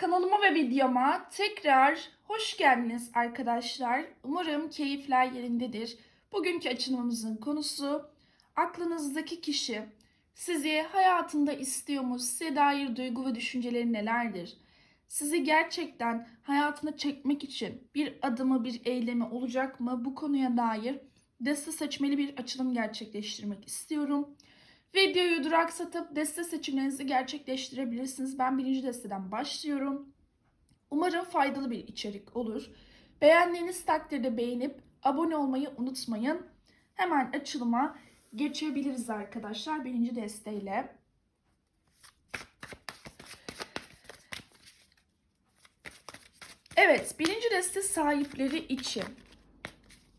Kanalıma ve videoma tekrar hoş geldiniz arkadaşlar. Umarım keyifler yerindedir. Bugünkü açılımımızın konusu aklınızdaki kişi sizi hayatında istiyor mu? Size dair duygu ve düşünceleri nelerdir? Sizi gerçekten hayatına çekmek için bir adımı, bir eylemi olacak mı? Bu konuya dair deste seçmeli bir açılım gerçekleştirmek istiyorum. Videoyu duraksatıp deste seçimlerinizi gerçekleştirebilirsiniz. Ben birinci desteden başlıyorum. Umarım faydalı bir içerik olur. Beğendiğiniz takdirde beğenip abone olmayı unutmayın. Hemen açılıma geçebiliriz arkadaşlar birinci desteyle. Evet, birinci deste sahipleri için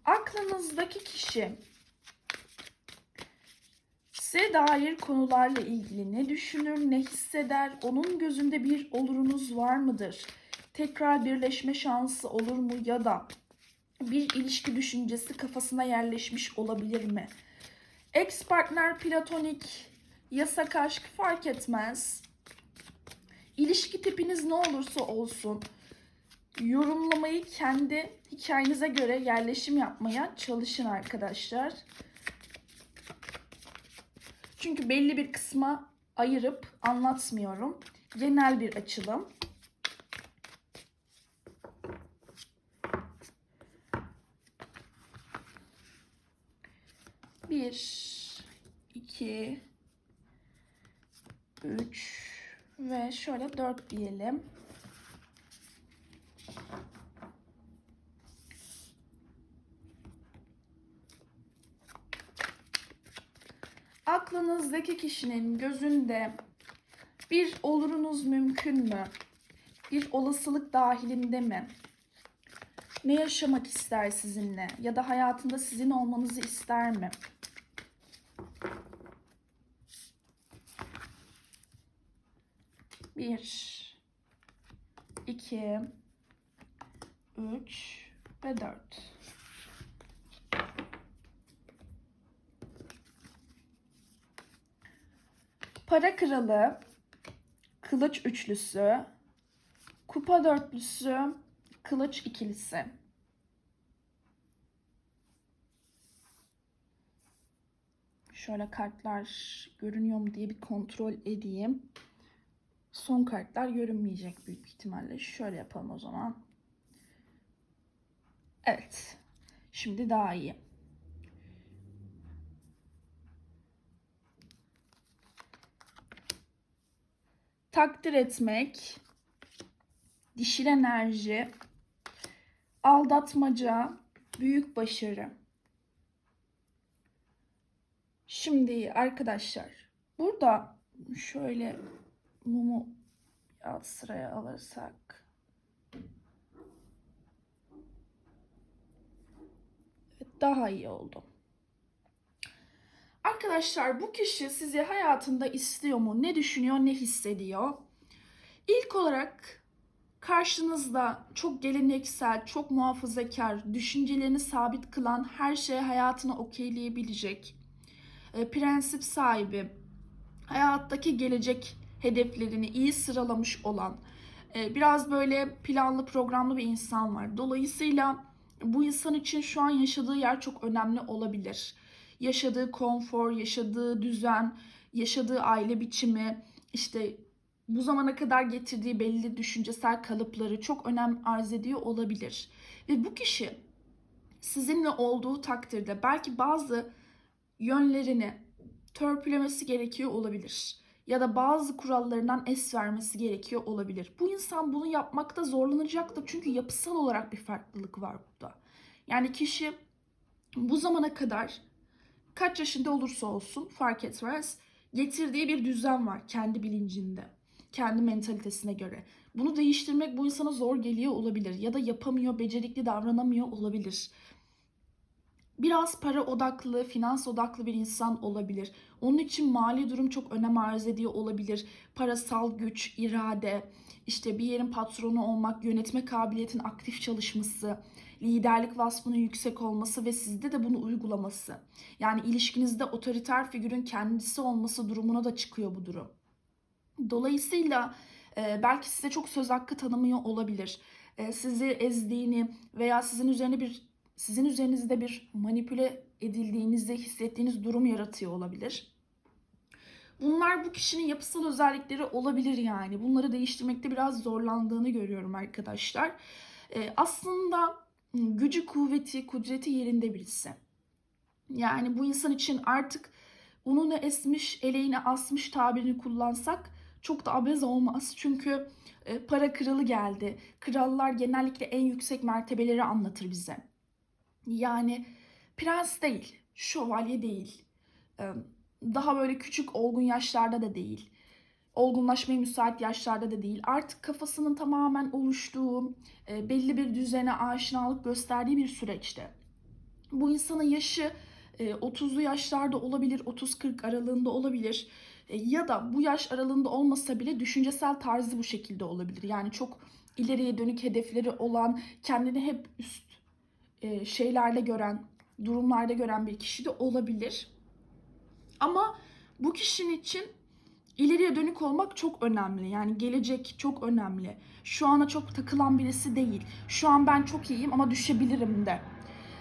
aklınızdaki kişi size dair konularla ilgili ne düşünür, ne hisseder, onun gözünde bir olurunuz var mıdır? Tekrar birleşme şansı olur mu ya da bir ilişki düşüncesi kafasına yerleşmiş olabilir mi? Ex partner, platonik, yasak aşk fark etmez. İlişki tipiniz ne olursa olsun yorumlamayı kendi hikayenize göre yerleşim yapmaya çalışın arkadaşlar. Çünkü belli bir kısma ayırıp anlatmıyorum. Genel bir açılım. Bir, iki, üç ve şöyle dört diyelim. Aklınızdaki kişinin gözünde bir olurunuz mümkün mü? Bir olasılık dahilinde mi? Ne yaşamak ister sizinle? Ya da hayatında sizin olmanızı ister mi? Bir, iki, üç ve dört. Para kralı, kılıç üçlüsü, kupa dörtlüsü, kılıç ikilisi. Şöyle kartlar görünüyor mu diye bir kontrol edeyim. Son kartlar görünmeyecek büyük ihtimalle. Şöyle yapalım o zaman. Evet. Şimdi daha iyi. Takdir etmek, dişil enerji, aldatmaca, büyük başarı. Şimdi arkadaşlar burada şöyle mumu alt sıraya alırsak daha iyi oldu. Arkadaşlar bu kişi sizi hayatında istiyor mu? Ne düşünüyor, ne hissediyor? İlk olarak karşınızda çok geleneksel, çok muhafazakar, düşüncelerini sabit kılan her şeye hayatını okeyleyebilecek, e, prensip sahibi, hayattaki gelecek hedeflerini iyi sıralamış olan, e, biraz böyle planlı programlı bir insan var. Dolayısıyla bu insan için şu an yaşadığı yer çok önemli olabilir yaşadığı konfor, yaşadığı düzen, yaşadığı aile biçimi, işte bu zamana kadar getirdiği belli düşüncesel kalıpları çok önem arz ediyor olabilir. Ve bu kişi sizinle olduğu takdirde belki bazı yönlerini törpülemesi gerekiyor olabilir. Ya da bazı kurallarından es vermesi gerekiyor olabilir. Bu insan bunu yapmakta zorlanacaktır çünkü yapısal olarak bir farklılık var burada. Yani kişi bu zamana kadar kaç yaşında olursa olsun fark etmez. Getirdiği bir düzen var kendi bilincinde, kendi mentalitesine göre. Bunu değiştirmek bu insana zor geliyor olabilir ya da yapamıyor, becerikli davranamıyor olabilir. Biraz para odaklı, finans odaklı bir insan olabilir. Onun için mali durum çok önem arz ediyor olabilir. Parasal güç, irade, işte bir yerin patronu olmak, yönetme kabiliyetin aktif çalışması, liderlik vasfının yüksek olması ve sizde de bunu uygulaması. Yani ilişkinizde otoriter figürün kendisi olması durumuna da çıkıyor bu durum. Dolayısıyla Ee, belki size çok söz hakkı tanımıyor olabilir. Ee, sizi ezdiğini veya sizin üzerine bir sizin üzerinizde bir manipüle edildiğinizi hissettiğiniz durum yaratıyor olabilir. Bunlar bu kişinin yapısal özellikleri olabilir yani. Bunları değiştirmekte biraz zorlandığını görüyorum arkadaşlar. Ee, aslında gücü, kuvveti, kudreti yerinde birisi. Yani bu insan için artık ununu esmiş, eleğini asmış tabirini kullansak çok da abez olmaz. Çünkü e, para kralı geldi. Krallar genellikle en yüksek mertebeleri anlatır bize. Yani prens değil, şövalye değil. Daha böyle küçük olgun yaşlarda da değil. Olgunlaşmaya müsait yaşlarda da değil. Artık kafasının tamamen oluştuğu, e, belli bir düzene aşinalık gösterdiği bir süreçte. Bu insanın yaşı e, 30'lu yaşlarda olabilir, 30-40 aralığında olabilir. E, ya da bu yaş aralığında olmasa bile düşüncesel tarzı bu şekilde olabilir. Yani çok ileriye dönük hedefleri olan, kendini hep üst e, şeylerle gören, durumlarda gören bir kişi de olabilir. Ama bu kişinin için ileriye dönük olmak çok önemli. Yani gelecek çok önemli. Şu ana çok takılan birisi değil. Şu an ben çok iyiyim ama düşebilirim de.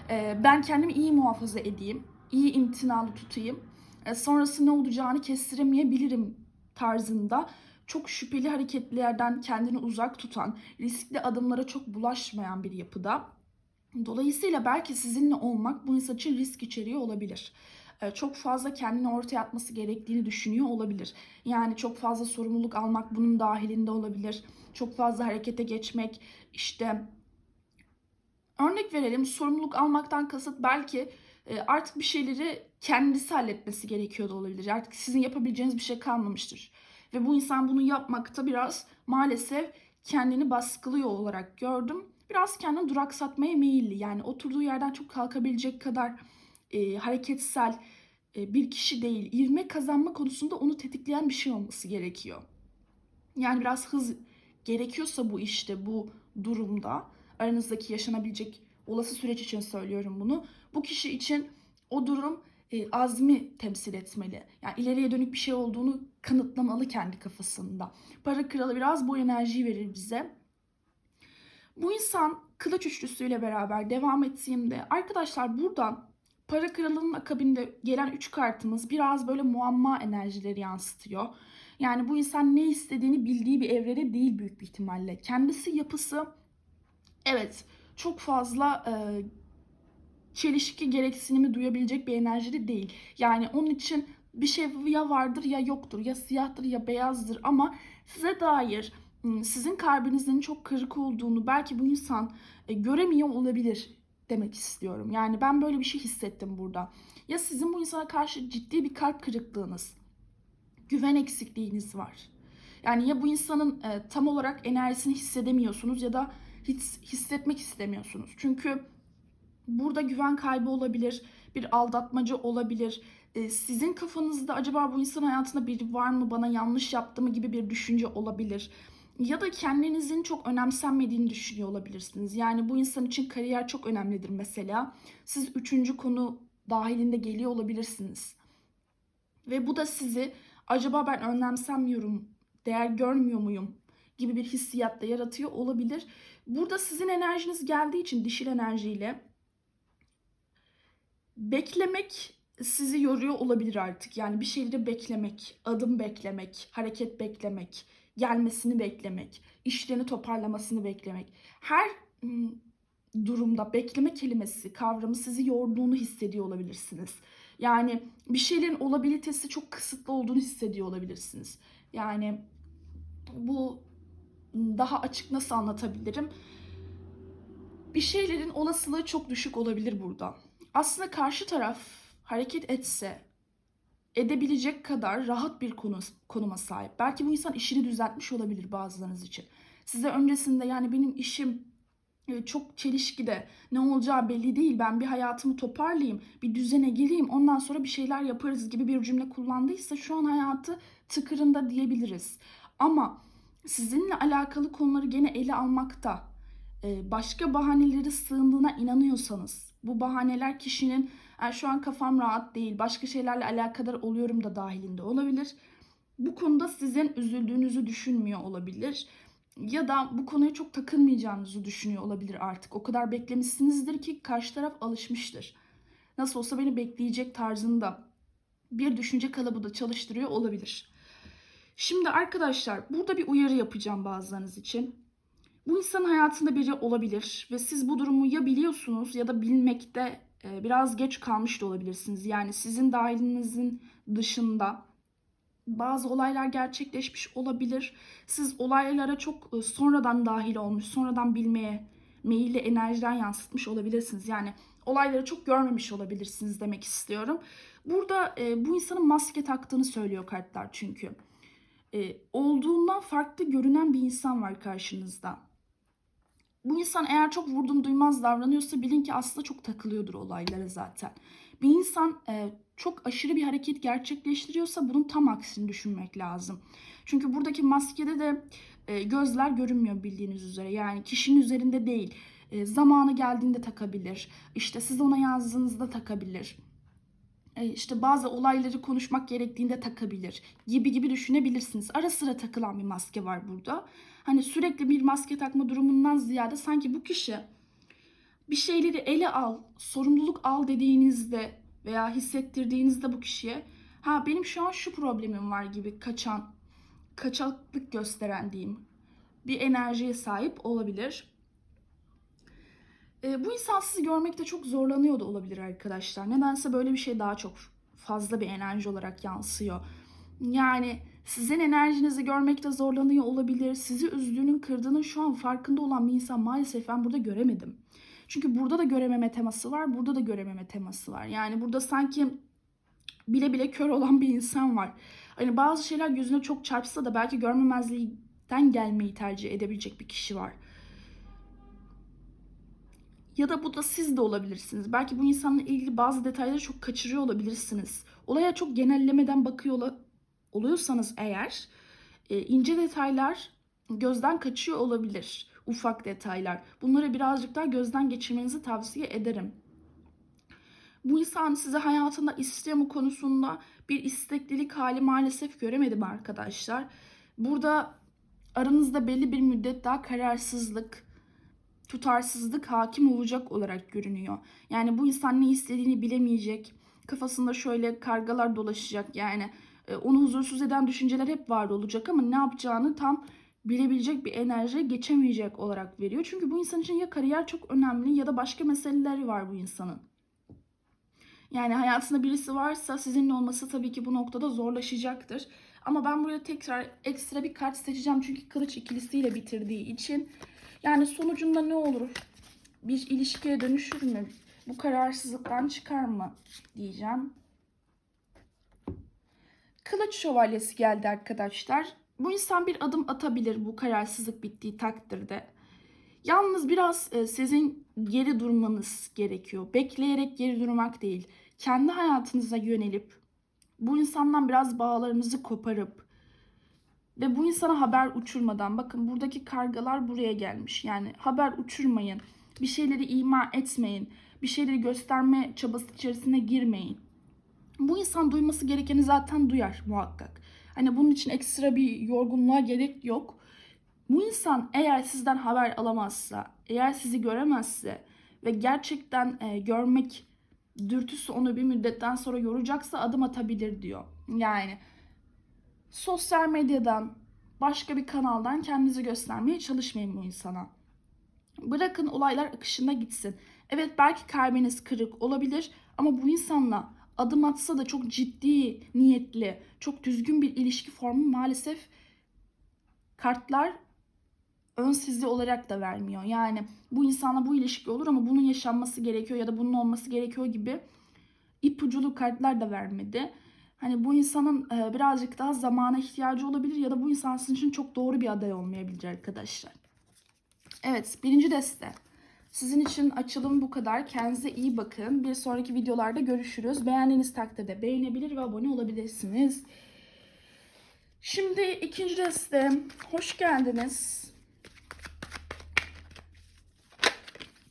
Ee, ben kendimi iyi muhafaza edeyim. iyi imtinalı tutayım. Ee, sonrası ne olacağını kestiremeyebilirim tarzında çok şüpheli hareketlerden kendini uzak tutan, riskli adımlara çok bulaşmayan bir yapıda. Dolayısıyla belki sizinle olmak bu insan için risk içeriyor olabilir. Ee, çok fazla kendini ortaya atması gerektiğini düşünüyor olabilir. Yani çok fazla sorumluluk almak bunun dahilinde olabilir. Çok fazla harekete geçmek, işte örnek verelim sorumluluk almaktan kasıt belki e, artık bir şeyleri kendisi halletmesi gerekiyor da olabilir. Artık sizin yapabileceğiniz bir şey kalmamıştır. Ve bu insan bunu yapmakta biraz maalesef kendini baskılıyor olarak gördüm. Biraz kendini duraksatmaya meyilli. Yani oturduğu yerden çok kalkabilecek kadar e, hareketsel e, bir kişi değil. İvme kazanma konusunda onu tetikleyen bir şey olması gerekiyor. Yani biraz hız gerekiyorsa bu işte bu durumda aranızdaki yaşanabilecek olası süreç için söylüyorum bunu. Bu kişi için o durum e, azmi temsil etmeli. Yani ileriye dönük bir şey olduğunu kanıtlamalı kendi kafasında. Para kralı biraz bu enerjiyi verir bize. Bu insan kılıç üçlüsüyle beraber devam ettiğimde arkadaşlar buradan para kralının akabinde gelen üç kartımız biraz böyle muamma enerjileri yansıtıyor. Yani bu insan ne istediğini bildiği bir evrede değil büyük bir ihtimalle. Kendisi yapısı evet çok fazla e, çelişki gereksinimi duyabilecek bir enerjide değil. Yani onun için bir şey ya vardır ya yoktur, ya siyahtır ya beyazdır ama size dair sizin kalbinizin çok kırık olduğunu belki bu insan e, göremiyor olabilir demek istiyorum. Yani ben böyle bir şey hissettim burada. Ya sizin bu insana karşı ciddi bir kalp kırıklığınız, güven eksikliğiniz var. Yani ya bu insanın e, tam olarak enerjisini hissedemiyorsunuz ya da hiç hissetmek istemiyorsunuz. Çünkü burada güven kaybı olabilir, bir aldatmaca olabilir. E, sizin kafanızda acaba bu insan hayatında biri var mı, bana yanlış yaptı mı gibi bir düşünce olabilir. Ya da kendinizin çok önemsenmediğini düşünüyor olabilirsiniz. Yani bu insan için kariyer çok önemlidir mesela. Siz üçüncü konu dahilinde geliyor olabilirsiniz. Ve bu da sizi acaba ben önemsenmiyorum, değer görmüyor muyum gibi bir hissiyat da yaratıyor olabilir. Burada sizin enerjiniz geldiği için dişil enerjiyle beklemek sizi yoruyor olabilir artık. Yani bir şeyleri beklemek, adım beklemek, hareket beklemek, gelmesini beklemek, işlerini toparlamasını beklemek. Her durumda bekleme kelimesi, kavramı sizi yorduğunu hissediyor olabilirsiniz. Yani bir şeylerin olabilitesi çok kısıtlı olduğunu hissediyor olabilirsiniz. Yani bu daha açık nasıl anlatabilirim? Bir şeylerin olasılığı çok düşük olabilir burada. Aslında karşı taraf hareket etse, edebilecek kadar rahat bir konu, konuma sahip. Belki bu insan işini düzeltmiş olabilir bazılarınız için. Size öncesinde yani benim işim e, çok çelişkide ne olacağı belli değil. Ben bir hayatımı toparlayayım, bir düzene gireyim, ondan sonra bir şeyler yaparız gibi bir cümle kullandıysa şu an hayatı tıkırında diyebiliriz. Ama sizinle alakalı konuları gene ele almakta e, başka bahaneleri sığındığına inanıyorsanız bu bahaneler kişinin yani şu an kafam rahat değil başka şeylerle alakadar oluyorum da dahilinde olabilir. bu konuda sizin üzüldüğünüzü düşünmüyor olabilir. Ya da bu konuya çok takılmayacağınızı düşünüyor olabilir artık. O kadar beklemişsinizdir ki karşı taraf alışmıştır. Nasıl olsa beni bekleyecek tarzında bir düşünce kalıbı da çalıştırıyor olabilir. Şimdi arkadaşlar burada bir uyarı yapacağım bazılarınız için. Bu insanın hayatında biri olabilir ve siz bu durumu ya biliyorsunuz ya da bilmekte biraz geç kalmış da olabilirsiniz. Yani sizin dahilinizin dışında bazı olaylar gerçekleşmiş olabilir. Siz olaylara çok e, sonradan dahil olmuş, sonradan bilmeye meyilli enerjiden yansıtmış olabilirsiniz. Yani olayları çok görmemiş olabilirsiniz demek istiyorum. Burada e, bu insanın maske taktığını söylüyor kartlar çünkü. E, olduğundan farklı görünen bir insan var karşınızda. Bu insan eğer çok vurdum duymaz davranıyorsa bilin ki aslında çok takılıyordur olaylara zaten. Bir insan e, çok aşırı bir hareket gerçekleştiriyorsa bunun tam aksini düşünmek lazım. Çünkü buradaki maskede de e, gözler görünmüyor bildiğiniz üzere. Yani kişinin üzerinde değil. E, zamanı geldiğinde takabilir. İşte siz ona yazdığınızda takabilir. E, işte bazı olayları konuşmak gerektiğinde takabilir gibi gibi düşünebilirsiniz. Ara sıra takılan bir maske var burada. Hani sürekli bir maske takma durumundan ziyade sanki bu kişi bir şeyleri ele al, sorumluluk al dediğinizde veya hissettirdiğinizde bu kişiye ha benim şu an şu problemim var gibi kaçan, kaçaklık gösteren diyeyim bir enerjiye sahip olabilir. E, bu insan sizi görmekte çok zorlanıyor da olabilir arkadaşlar. Nedense böyle bir şey daha çok fazla bir enerji olarak yansıyor. Yani sizin enerjinizi görmekte zorlanıyor olabilir. Sizi üzdüğünün, kırdığının şu an farkında olan bir insan maalesef ben burada göremedim. Çünkü burada da görememe teması var, burada da görememe teması var. Yani burada sanki bile bile kör olan bir insan var. Hani bazı şeyler gözüne çok çarpsa da belki görmemezlikten gelmeyi tercih edebilecek bir kişi var. Ya da bu da siz de olabilirsiniz. Belki bu insanla ilgili bazı detayları çok kaçırıyor olabilirsiniz. Olaya çok genellemeden bakıyor oluyorsanız eğer e, ince detaylar gözden kaçıyor olabilir. Ufak detaylar. Bunları birazcık daha gözden geçirmenizi tavsiye ederim. Bu insan size hayatında mu konusunda bir isteklilik hali maalesef göremedim arkadaşlar. Burada aranızda belli bir müddet daha kararsızlık, tutarsızlık hakim olacak olarak görünüyor. Yani bu insan ne istediğini bilemeyecek. Kafasında şöyle kargalar dolaşacak. Yani e, onu huzursuz eden düşünceler hep var olacak ama ne yapacağını tam bilebilecek bir enerji geçemeyecek olarak veriyor. Çünkü bu insan için ya kariyer çok önemli ya da başka meseleleri var bu insanın. Yani hayatında birisi varsa sizinle olması tabii ki bu noktada zorlaşacaktır. Ama ben buraya tekrar ekstra bir kart seçeceğim çünkü kılıç ikilisiyle bitirdiği için. Yani sonucunda ne olur? Bir ilişkiye dönüşür mü? Bu kararsızlıktan çıkar mı? Diyeceğim. Kılıç şövalyesi geldi arkadaşlar. Bu insan bir adım atabilir bu kararsızlık bittiği takdirde. Yalnız biraz e, sizin geri durmanız gerekiyor. Bekleyerek geri durmak değil. Kendi hayatınıza yönelip bu insandan biraz bağlarınızı koparıp ve bu insana haber uçurmadan bakın buradaki kargalar buraya gelmiş. Yani haber uçurmayın. Bir şeyleri ima etmeyin. Bir şeyleri gösterme çabası içerisine girmeyin. Bu insan duyması gerekeni zaten duyar muhakkak. Hani bunun için ekstra bir yorgunluğa gerek yok. Bu insan eğer sizden haber alamazsa, eğer sizi göremezse ve gerçekten e, görmek dürtüsü onu bir müddetten sonra yoracaksa adım atabilir diyor. Yani sosyal medyadan, başka bir kanaldan kendinizi göstermeye çalışmayın bu insana. Bırakın olaylar akışında gitsin. Evet belki kalbiniz kırık olabilir ama bu insanla adım atsa da çok ciddi niyetli, çok düzgün bir ilişki formu maalesef kartlar ön sizli olarak da vermiyor. Yani bu insanla bu ilişki olur ama bunun yaşanması gerekiyor ya da bunun olması gerekiyor gibi ipuculu kartlar da vermedi. Hani bu insanın e, birazcık daha zamana ihtiyacı olabilir ya da bu insan sizin için çok doğru bir aday olmayabilir arkadaşlar. Evet birinci deste. Sizin için açılım bu kadar. Kendinize iyi bakın. Bir sonraki videolarda görüşürüz. Beğendiğiniz takdirde beğenebilir ve abone olabilirsiniz. Şimdi ikinci deste. Hoş geldiniz.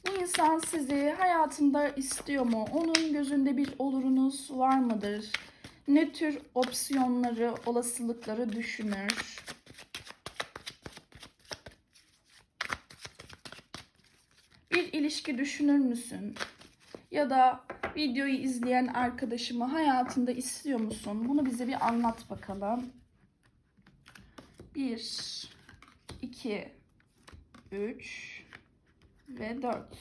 Bu insan sizi hayatında istiyor mu? Onun gözünde bir olurunuz var mıdır? Ne tür opsiyonları, olasılıkları düşünür? Bir ilişki düşünür müsün? Ya da videoyu izleyen arkadaşımı hayatında istiyor musun? Bunu bize bir anlat bakalım. 1 2 3 ve 4.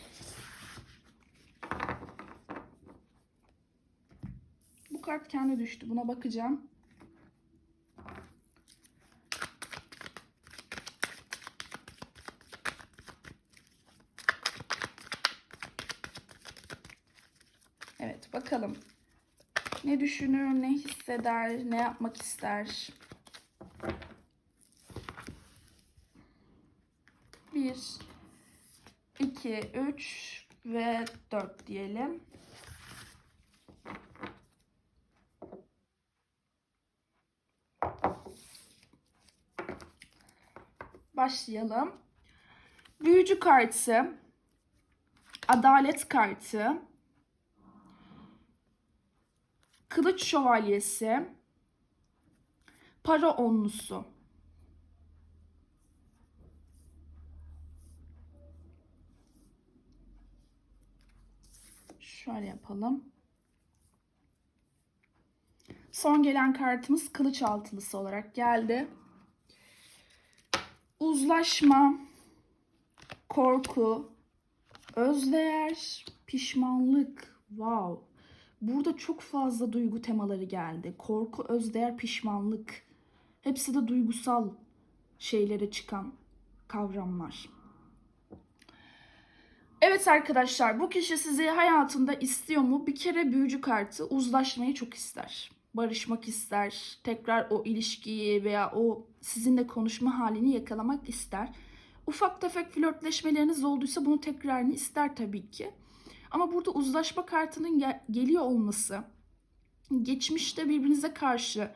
Bu kart kendi düştü. Buna bakacağım. Evet bakalım. Ne düşünür, ne hisseder, ne yapmak ister? Bir, iki, üç ve dört diyelim. Başlayalım. Büyücü kartı, adalet kartı, kılıç şövalyesi, para onlusu. Şöyle yapalım. Son gelen kartımız kılıç altılısı olarak geldi. Uzlaşma, korku, özdeğer, pişmanlık. Wow. Burada çok fazla duygu temaları geldi. Korku, özdeğer, pişmanlık. Hepsi de duygusal şeylere çıkan kavramlar. Evet arkadaşlar bu kişi sizi hayatında istiyor mu? Bir kere büyücü kartı uzlaşmayı çok ister. Barışmak ister. Tekrar o ilişkiyi veya o sizinle konuşma halini yakalamak ister. Ufak tefek flörtleşmeleriniz olduysa bunu tekrarını ister tabii ki. Ama burada uzlaşma kartının gel- geliyor olması, geçmişte birbirinize karşı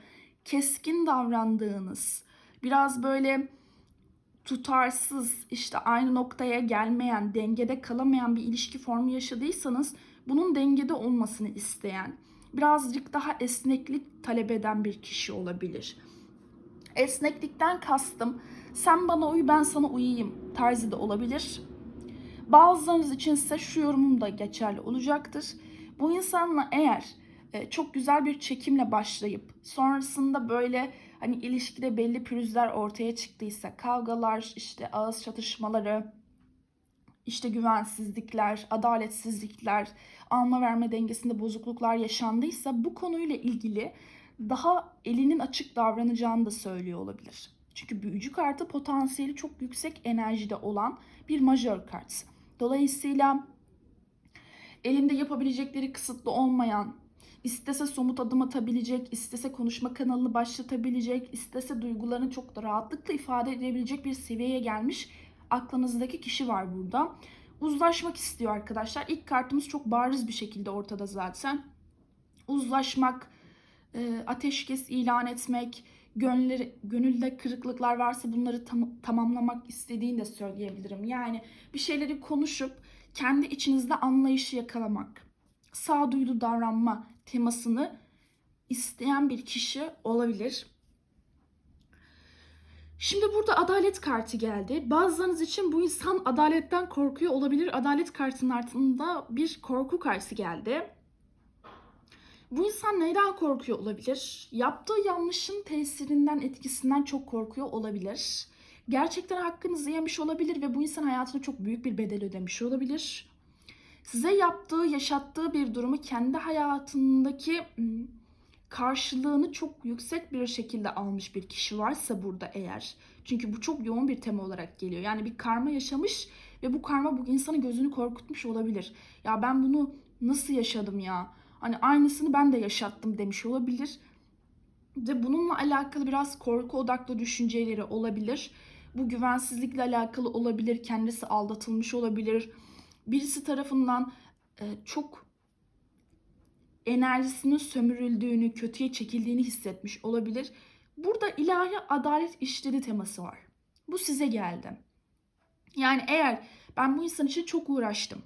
keskin davrandığınız, biraz böyle tutarsız, işte aynı noktaya gelmeyen, dengede kalamayan bir ilişki formu yaşadıysanız bunun dengede olmasını isteyen, birazcık daha esneklik talep eden bir kişi olabilir. Esneklikten kastım sen bana uy ben sana uyayım tarzı da olabilir. Bazılarınız için ise şu yorumum da geçerli olacaktır. Bu insanla eğer e, çok güzel bir çekimle başlayıp sonrasında böyle hani ilişkide belli pürüzler ortaya çıktıysa kavgalar, işte ağız çatışmaları, işte güvensizlikler, adaletsizlikler, alma verme dengesinde bozukluklar yaşandıysa bu konuyla ilgili daha elinin açık davranacağını da söylüyor olabilir. Çünkü büyücü kartı potansiyeli çok yüksek enerjide olan bir majör kart. Dolayısıyla elinde yapabilecekleri kısıtlı olmayan, istese somut adım atabilecek, istese konuşma kanalını başlatabilecek, istese duygularını çok da rahatlıkla ifade edebilecek bir seviyeye gelmiş aklınızdaki kişi var burada. Uzlaşmak istiyor arkadaşlar. İlk kartımız çok bariz bir şekilde ortada zaten. Uzlaşmak, e, ateşkes ilan etmek, gönülleri, gönülde kırıklıklar varsa bunları tam, tamamlamak istediğini de söyleyebilirim. Yani bir şeyleri konuşup kendi içinizde anlayışı yakalamak, sağduyulu davranma temasını isteyen bir kişi olabilir. Şimdi burada adalet kartı geldi. Bazılarınız için bu insan adaletten korkuyor olabilir. Adalet kartının altında bir korku kartı geldi. Bu insan neyden korkuyor olabilir? Yaptığı yanlışın tesirinden, etkisinden çok korkuyor olabilir. Gerçekten hakkınızı yemiş olabilir ve bu insan hayatında çok büyük bir bedel ödemiş olabilir. Size yaptığı, yaşattığı bir durumu kendi hayatındaki hmm, karşılığını çok yüksek bir şekilde almış bir kişi varsa burada eğer. Çünkü bu çok yoğun bir tema olarak geliyor. Yani bir karma yaşamış ve bu karma bu insanın gözünü korkutmuş olabilir. Ya ben bunu nasıl yaşadım ya? Hani aynısını ben de yaşattım demiş olabilir. Ve bununla alakalı biraz korku odaklı düşünceleri olabilir. Bu güvensizlikle alakalı olabilir. Kendisi aldatılmış olabilir. Birisi tarafından e, çok enerjisinin sömürüldüğünü, kötüye çekildiğini hissetmiş olabilir. Burada ilahi adalet işleri teması var. Bu size geldi. Yani eğer ben bu insan için çok uğraştım,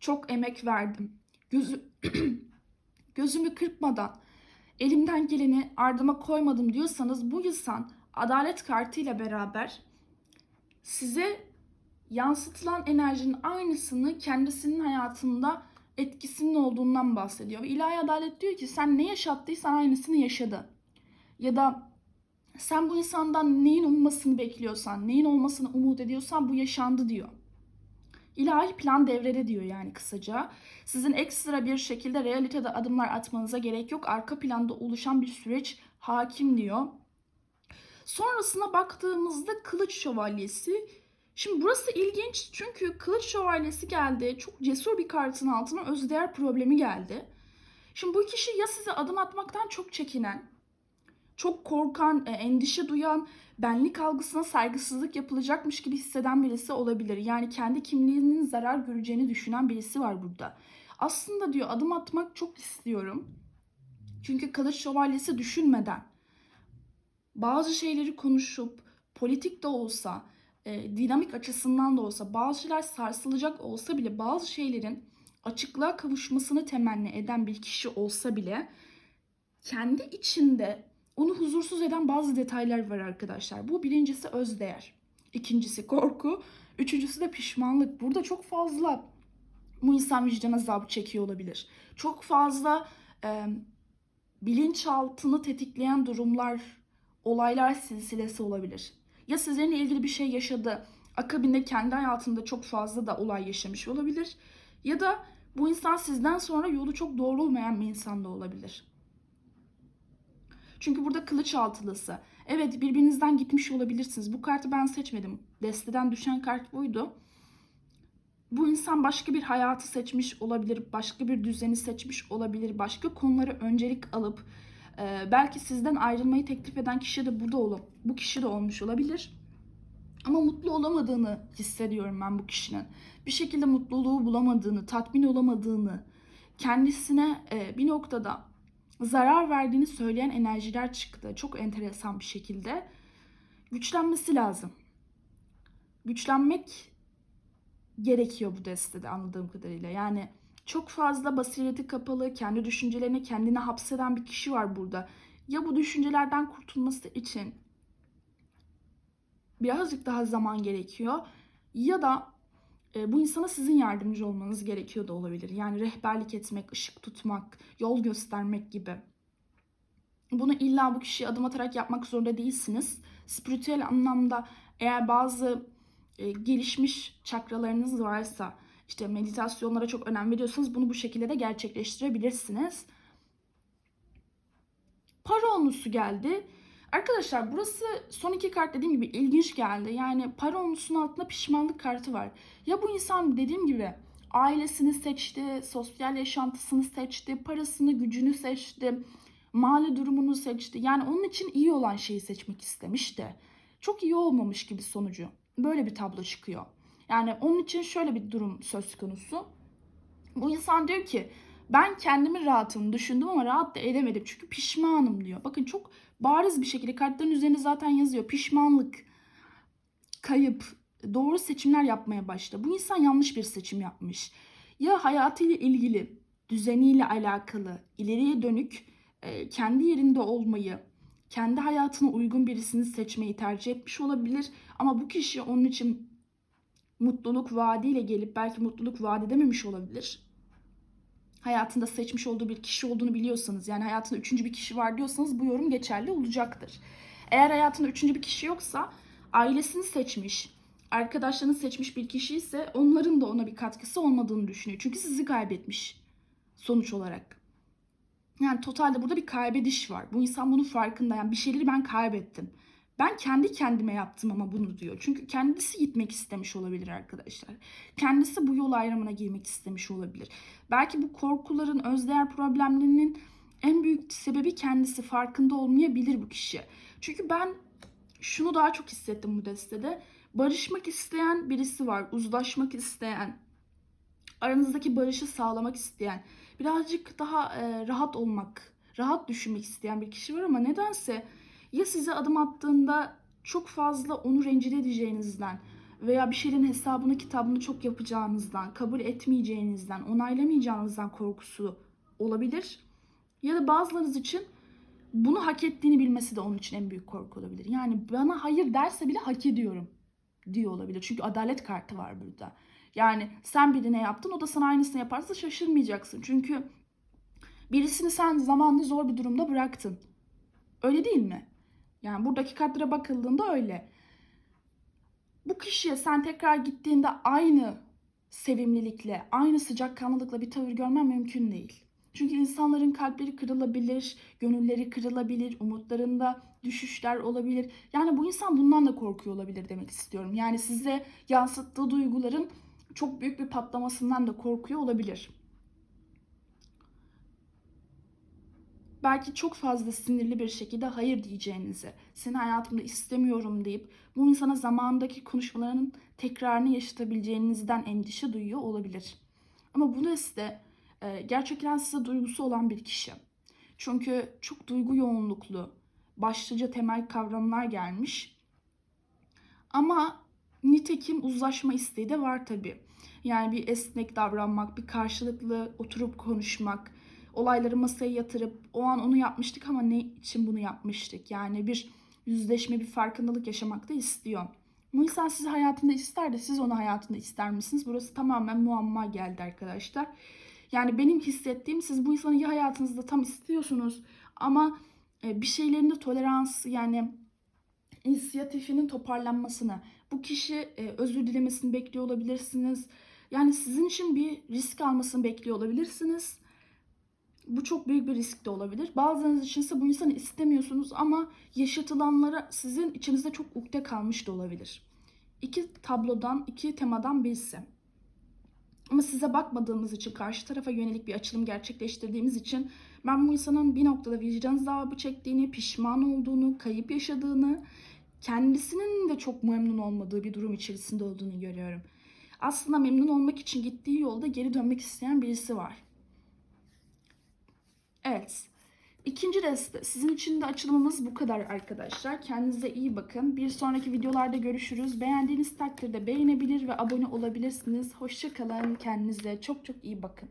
çok emek verdim, gözü, gözümü kırpmadan elimden geleni ardıma koymadım diyorsanız bu insan adalet kartıyla beraber size yansıtılan enerjinin aynısını kendisinin hayatında etkisinin olduğundan bahsediyor. Ve ilahi adalet diyor ki sen ne yaşattıysan aynısını yaşadı. Ya da sen bu insandan neyin olmasını bekliyorsan, neyin olmasını umut ediyorsan bu yaşandı diyor. İlahi plan devrede diyor yani kısaca. Sizin ekstra bir şekilde realitede adımlar atmanıza gerek yok. Arka planda oluşan bir süreç hakim diyor. Sonrasına baktığımızda Kılıç Şövalyesi. Şimdi burası ilginç çünkü Kılıç Şövalyesi geldi. Çok cesur bir kartın altına özdeğer problemi geldi. Şimdi bu kişi ya size adım atmaktan çok çekinen, çok korkan, e, endişe duyan, benlik algısına saygısızlık yapılacakmış gibi hisseden birisi olabilir. Yani kendi kimliğinin zarar göreceğini düşünen birisi var burada. Aslında diyor adım atmak çok istiyorum. Çünkü Kılıç Şövalyesi düşünmeden bazı şeyleri konuşup politik de olsa, e, dinamik açısından da olsa, bazı şeyler sarsılacak olsa bile bazı şeylerin açıklığa kavuşmasını temenni eden bir kişi olsa bile kendi içinde onu huzursuz eden bazı detaylar var arkadaşlar. Bu birincisi özdeğer. İkincisi korku. Üçüncüsü de pişmanlık. Burada çok fazla bu insan vicdan azabı çekiyor olabilir. Çok fazla e, bilinçaltını tetikleyen durumlar, olaylar silsilesi olabilir. Ya sizinle ilgili bir şey yaşadı, akabinde kendi hayatında çok fazla da olay yaşamış olabilir. Ya da bu insan sizden sonra yolu çok doğru olmayan bir insan da olabilir. Çünkü burada kılıç altılısı. Evet birbirinizden gitmiş olabilirsiniz. Bu kartı ben seçmedim. Desteden düşen kart buydu. Bu insan başka bir hayatı seçmiş olabilir, başka bir düzeni seçmiş olabilir, başka konuları öncelik alıp e, belki sizden ayrılmayı teklif eden kişi de burada olup bu kişi de olmuş olabilir. Ama mutlu olamadığını hissediyorum ben bu kişinin. Bir şekilde mutluluğu bulamadığını, tatmin olamadığını, kendisine e, bir noktada zarar verdiğini söyleyen enerjiler çıktı. Çok enteresan bir şekilde. Güçlenmesi lazım. Güçlenmek gerekiyor bu destede anladığım kadarıyla. Yani çok fazla basireti kapalı, kendi düşüncelerini kendine hapseden bir kişi var burada. Ya bu düşüncelerden kurtulması için birazcık daha zaman gerekiyor ya da e, bu insana sizin yardımcı olmanız gerekiyor da olabilir. Yani rehberlik etmek, ışık tutmak, yol göstermek gibi. Bunu illa bu kişiye adım atarak yapmak zorunda değilsiniz. Spiritüel anlamda eğer bazı e, gelişmiş çakralarınız varsa, işte meditasyonlara çok önem veriyorsanız bunu bu şekilde de gerçekleştirebilirsiniz. Para onusu geldi. Arkadaşlar burası son iki kart dediğim gibi ilginç geldi. Yani para onusunun altında pişmanlık kartı var. Ya bu insan dediğim gibi ailesini seçti, sosyal yaşantısını seçti, parasını, gücünü seçti, mali durumunu seçti. Yani onun için iyi olan şeyi seçmek istemiş de çok iyi olmamış gibi sonucu. Böyle bir tablo çıkıyor. Yani onun için şöyle bir durum söz konusu. Bu insan diyor ki ben kendimi rahatım düşündüm ama rahat da edemedim çünkü pişmanım diyor. Bakın çok bariz bir şekilde kartların üzerinde zaten yazıyor. Pişmanlık, kayıp, doğru seçimler yapmaya başladı. Bu insan yanlış bir seçim yapmış. Ya hayatıyla ilgili, düzeniyle alakalı, ileriye dönük e, kendi yerinde olmayı, kendi hayatına uygun birisini seçmeyi tercih etmiş olabilir. Ama bu kişi onun için mutluluk vaadiyle gelip belki mutluluk vaat edememiş olabilir. Hayatında seçmiş olduğu bir kişi olduğunu biliyorsanız yani hayatında üçüncü bir kişi var diyorsanız bu yorum geçerli olacaktır. Eğer hayatında üçüncü bir kişi yoksa ailesini seçmiş, arkadaşlarını seçmiş bir kişi ise onların da ona bir katkısı olmadığını düşünüyor. Çünkü sizi kaybetmiş sonuç olarak. Yani totalde burada bir kaybediş var. Bu insan bunun farkında. Yani bir şeyleri ben kaybettim. Ben kendi kendime yaptım ama bunu diyor. Çünkü kendisi gitmek istemiş olabilir arkadaşlar. Kendisi bu yol ayrımına girmek istemiş olabilir. Belki bu korkuların, özdeğer problemlerinin en büyük sebebi kendisi farkında olmayabilir bu kişi. Çünkü ben şunu daha çok hissettim bu destede. Barışmak isteyen birisi var. Uzlaşmak isteyen. Aranızdaki barışı sağlamak isteyen. Birazcık daha e, rahat olmak, rahat düşünmek isteyen bir kişi var ama nedense ya size adım attığında çok fazla onu rencide edeceğinizden veya bir şeylerin hesabını kitabını çok yapacağınızdan, kabul etmeyeceğinizden, onaylamayacağınızdan korkusu olabilir. Ya da bazılarınız için bunu hak ettiğini bilmesi de onun için en büyük korku olabilir. Yani bana hayır derse bile hak ediyorum diyor olabilir. Çünkü adalet kartı var burada. Yani sen birine yaptın o da sana aynısını yaparsa şaşırmayacaksın. Çünkü birisini sen zamanında zor bir durumda bıraktın. Öyle değil mi? Yani buradaki kartlara bakıldığında öyle. Bu kişiye sen tekrar gittiğinde aynı sevimlilikle, aynı sıcakkanlılıkla bir tavır görmen mümkün değil. Çünkü insanların kalpleri kırılabilir, gönülleri kırılabilir, umutlarında düşüşler olabilir. Yani bu insan bundan da korkuyor olabilir demek istiyorum. Yani size yansıttığı duyguların çok büyük bir patlamasından da korkuyor olabilir. Belki çok fazla sinirli bir şekilde hayır diyeceğinizi, seni hayatımda istemiyorum deyip bu insana zamandaki konuşmalarının tekrarını yaşatabileceğinizden endişe duyuyor olabilir. Ama bu da size e, gerçekten size duygusu olan bir kişi. Çünkü çok duygu yoğunluklu, başlıca temel kavramlar gelmiş. Ama nitekim uzlaşma isteği de var tabii. Yani bir esnek davranmak, bir karşılıklı oturup konuşmak, olayları masaya yatırıp o an onu yapmıştık ama ne için bunu yapmıştık? Yani bir yüzleşme, bir farkındalık yaşamak da istiyor. Bu insan sizi hayatında ister de siz onu hayatında ister misiniz? Burası tamamen muamma geldi arkadaşlar. Yani benim hissettiğim siz bu insanı ya hayatınızda tam istiyorsunuz ama e, bir şeylerinde tolerans yani inisiyatifinin toparlanmasını, bu kişi e, özür dilemesini bekliyor olabilirsiniz. Yani sizin için bir risk almasını bekliyor olabilirsiniz. Bu çok büyük bir risk de olabilir. Bazılarınız için ise bu insanı istemiyorsunuz ama yaşatılanlara sizin içinizde çok ukde kalmış da olabilir. İki tablodan, iki temadan birisi. Ama size bakmadığımız için, karşı tarafa yönelik bir açılım gerçekleştirdiğimiz için ben bu insanın bir noktada vicdan azabı çektiğini, pişman olduğunu, kayıp yaşadığını, kendisinin de çok memnun olmadığı bir durum içerisinde olduğunu görüyorum. Aslında memnun olmak için gittiği yolda geri dönmek isteyen birisi var. Evet. İkinci deste. Sizin için de açılımımız bu kadar arkadaşlar. Kendinize iyi bakın. Bir sonraki videolarda görüşürüz. Beğendiğiniz takdirde beğenebilir ve abone olabilirsiniz. Hoşçakalın. Kendinize çok çok iyi bakın.